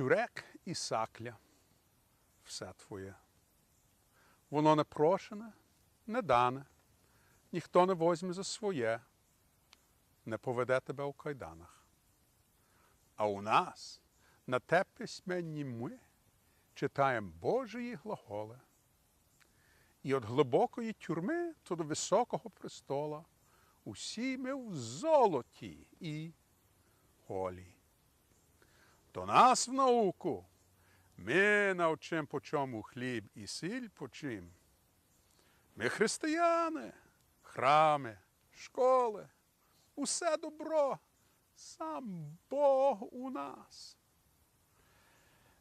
Чурек і сакля все твоє. Воно не прошене, не дане, ніхто не возьме за своє, не поведе тебе у кайданах. А у нас на те письменні ми читаємо Божої глаголи. І від глибокої тюрми то до високого престола усі ми в золоті і голі. До нас в науку ми навчим по чому хліб і сіль по чим. Ми християни, храми, школи, усе добро, сам Бог у нас.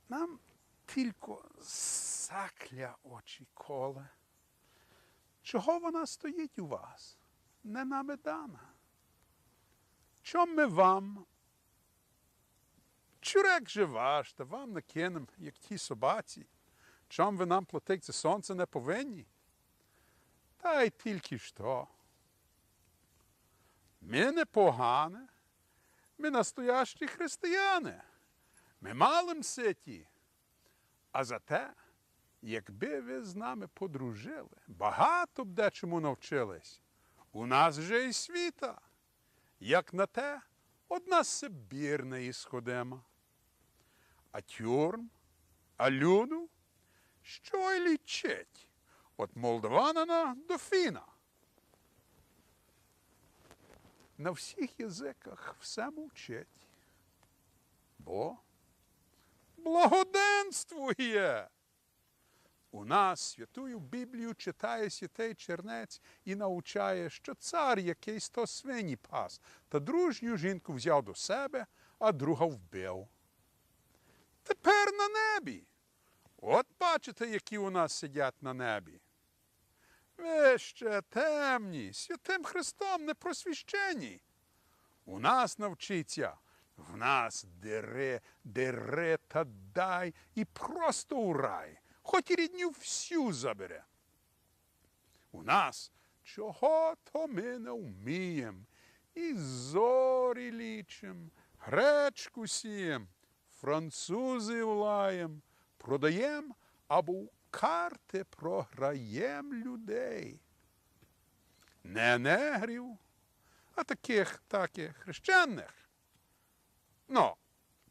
Нам тільки сакля очі коле. Чого вона стоїть у вас? Не нами дана. Чом ми вам? Чурек же ваш, та вам не кинем, як ті собаці. Чом ви нам платить за сонце не повинні? Та й тільки що. Ми не погане, ми настоящі християни. Ми малим ситі. А зате, якби ви з нами подружили, багато б дечому навчились. У нас же і світа. Як на те, одна Сибір не ісходима. А тюрм, а люду, що й лічить, от молдаванина до фіна. На всіх язиках все мовчить, бо благоденствує. У нас святую Біблію читає святий чернець і навчає, що цар якийсь то свині пас, та дружню жінку взяв до себе, а друга вбив. Тепер на небі. От бачите, які у нас сидять на небі. Ви ще темні, святим Христом не просвіщені. У нас навчиться, в нас дере, дере та дай і просто у рай, хоч і рідню всю забере. У нас чого то ми не вмієм, і зорі лічим, гречку сієм, французи лаєм, продаєм або в карти програєм людей. Не негрів, а таких таких хрещених. Ну,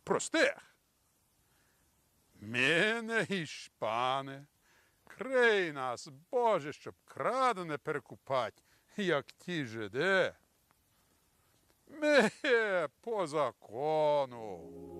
простих. Ми не гішпани. Крий нас, Боже, щоб крадене перекупать, як ті жиди. Ми по закону.